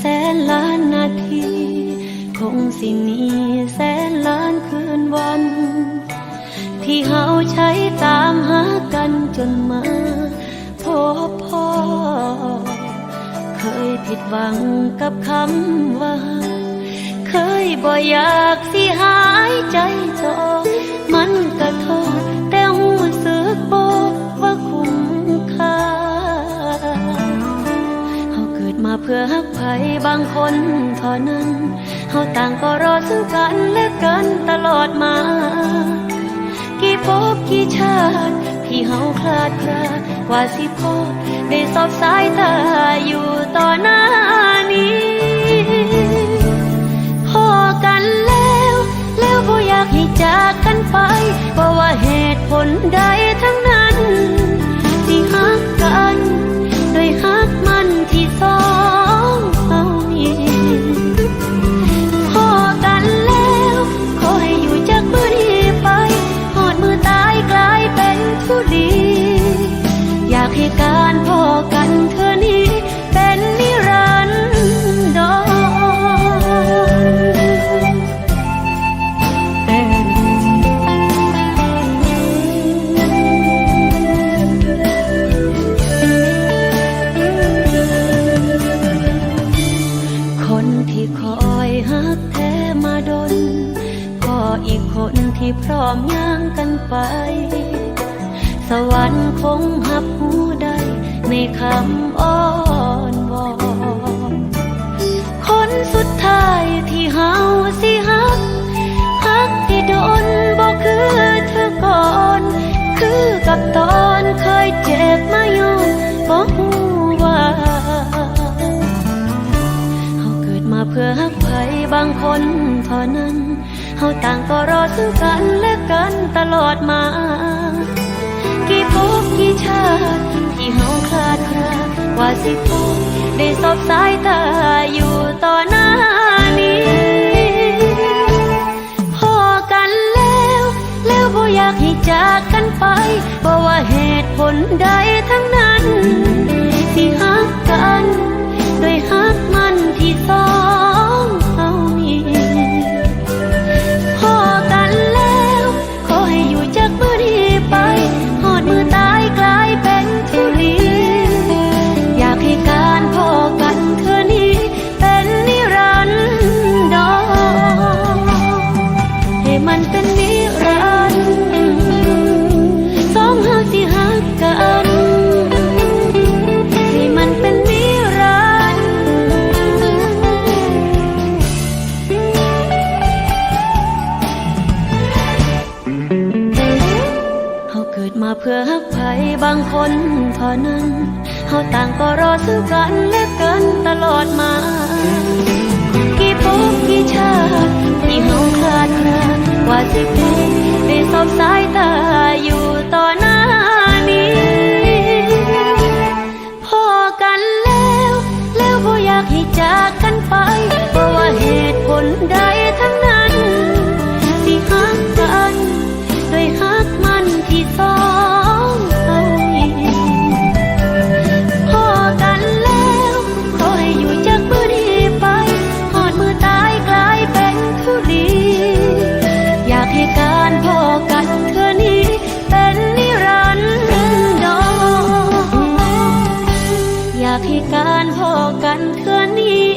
แสนล้านนาที คงสิมีแสนล้านคืนวัน ที่เฮาใช้ตามหากันจนมาพบพ่อ เคยผิดหวังกับคำว่า เคยบ่อยากสิหายใจจอมันกระทษ เกิดมาเพื่อหักไผบางคนเท่านั้นเฮาต่างก็รอซึ่งกันและกันตลอดมา กี่พบกี่ชาติที่เฮาคลาดคลาดกว่าสิพบได้สอบสายตาอยู่ต่อหน้านี้ คนที่คอยฮักแท้มาดนพออีกคนที่พร้อมย่างกันไป สวรรค์คงหับหูได้ในคำอ้อนวอนคนสุดท้ายที่เฮาสิ เท่านั้นเฮาต่างก็รอซึ่งกันและกันตลอดมา กี่ภพกี่ชาติที่เฮาคลาดคลาว่าสิพบได้สอบสายตาอยู่ต่อหน้านี้พอกันแล้ว แล้วบ่อยากให้จากกันไปเพราะว่าเหตุผลใดทั้งนั้นที่ฮักกันโดยฮักางคนเท่านั้นเฮาต่างก็รอซึ่งกันและกันตลอดมา กี่ภพกี่ชาติที่เฮาคลาดคลาว่าสิพบได้สอบสายตาอยู่ต่อหน้านี้ พอกันแล้ว แล้วบ่อยากให้จากกันไปเพราะว่าเหตุผลใด กันเธอนี้